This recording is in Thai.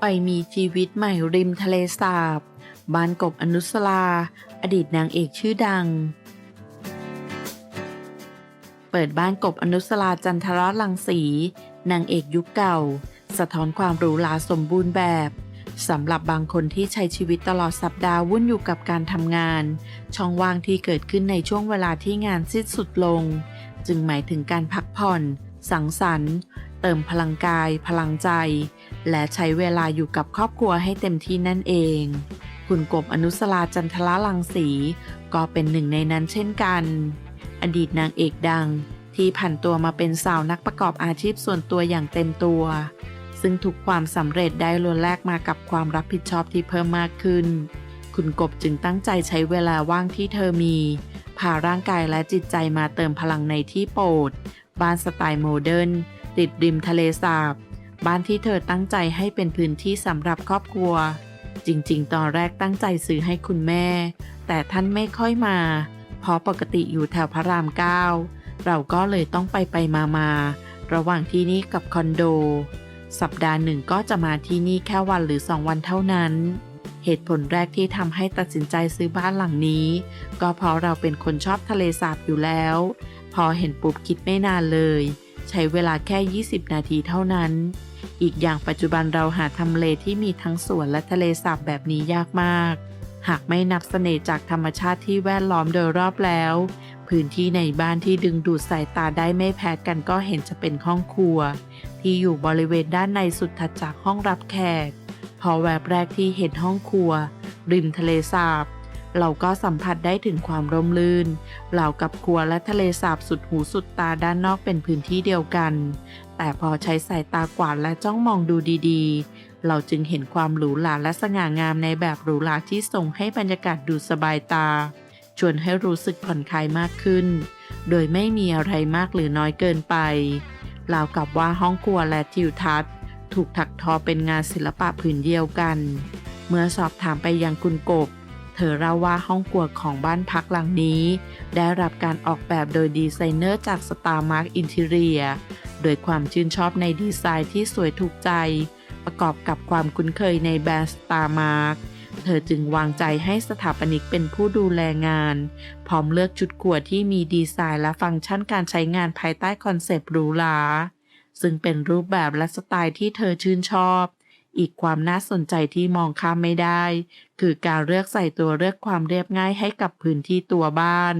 ไปมีชีวิตใหม่ริมทะเลสาบบ้านกบอนุสลา อดีตนางเอกชื่อดัง เปิดบ้านกบอนุสลาจันทรลังสี นางเอกยุคเก่า สะท้อนความหรูหราสมบูรณ์แบบสำหรับบางคนที่ใช้ชีวิตตลอดสัปดาห์วุ่นอยู่กับการทำงาน ช่องว่างที่เกิดขึ้นในช่วงเวลาที่งานสิ้นสุดลง จึงหมายถึงการพักผ่อน สังสรรค์ เติมพลังกาย พลังใจ และใช้เวลาอยู่กับครอบครัวให้เต็มที่นั่นเอง คุณกบอนุสลาจันทละลังสี ก็เป็นหนึ่งในนั้นเช่นกัน อดีตนางเอกดัง ที่ผันตัวมาเป็นสาวนักประกอบอาชีพส่วนตัวอย่างเต็มตัว ซึ่งทุกความสำเร็จได้ล้วนแลกมากับความรับผิดชอบที่เพิ่มมากขึ้น คุณกบจึงตั้งใจใช้เวลาว่างที่เธอมี พาร่างกายและจิตใจมาเติมพลังในที่โปรด บ้านสไตล์โมเดิร์นติดริมทะเลสาบ บ้านที่เธอตั้งใจให้เป็นพื้นที่สำหรับครอบครัว จริงๆ ตอนแรกตั้งใจซื้อให้คุณแม่ แต่ท่านไม่ค่อยมา เพราะปกติอยู่แถวพระรามเก้าเราก็เลยต้องไปไปมามาระหว่างที่นี่กับคอนโด สัปดาห์หนึ่งก็จะมาที่นี่แค่วันหรือสองวันเท่านั้น เหตุผลแรกที่ทำให้ตัดสินใจซื้อบ้านหลังนี้ ก็เพราะเราเป็นคนชอบทะเลสาบอยู่แล้ว พอเห็นปุ๊บคิดไม่นานเลย ใช้เวลาแค่ 20 นาทีเท่านั้น อีกอย่างปัจจุบันเราหาทำเลที่มีทั้งสวนและทะเลสาบแบบนี้ยากมาก หากไม่นับเสน่ห์จากธรรมชาติที่แวดล้อมโดยรอบแล้ว พื้นที่ในบ้านที่ดึงดูดสายตาได้ไม่แพ้กันก็เห็นจะเป็นห้องครัว ที่อยู่บริเวณด้านในสุดถัดจากห้องรับแขก พอแวบแรกที่เห็นห้องครัว ริมทะเลสาบ เราก็สัมผัสได้ถึงความร่มรื่นเหล่ากับครัวและทะเลสาบสุดหูสุดตาด้านนอกเป็นพื้นที่เดียวกัน แต่พอใช้สายตากวาดและจ้องมองดูดีๆ เราจึงเห็นความหรูหราและสง่างามในแบบหรูหราที่ส่งให้บรรยากาศดูสบายตา ชวนให้รู้สึกผ่อนคลายมากขึ้น โดยไม่มีอะไรมากหรือน้อยเกินไปราวกับว่าห้องครัวและทิวทัศน์ ถูกถักทอเป็นงานศิลปะผืนเดียวกัน เมื่อสอบถามไปยังคุณกบ เธอเล่าว่าห้องครัวของบ้านพักหลังนี้ ได้รับการออกแบบโดยดีไซเนอร์จาก Star Mark Interior โดยความชื่นชอบในดีไซน์ที่สวยถูกใจ ประกอบกับความคุ้นเคยในแบรนด์ Star Mark เธอจึงวางใจให้สถาปนิกเป็นผู้ดูแลงาน พร้อมเลือกชุดครัวที่มีดีไซน์และฟังก์ชันการใช้งานภายใต้คอนเซปต์หรูหรา ซึ่งเป็นรูปแบบและสไตล์ที่เธอชื่นชอบ อีกความน่าสนใจที่มองข้ามไม่ได้ คือการเลือกใส่ตัวเลือกความเรียบง่ายให้กับพื้นที่ตัวบ้าน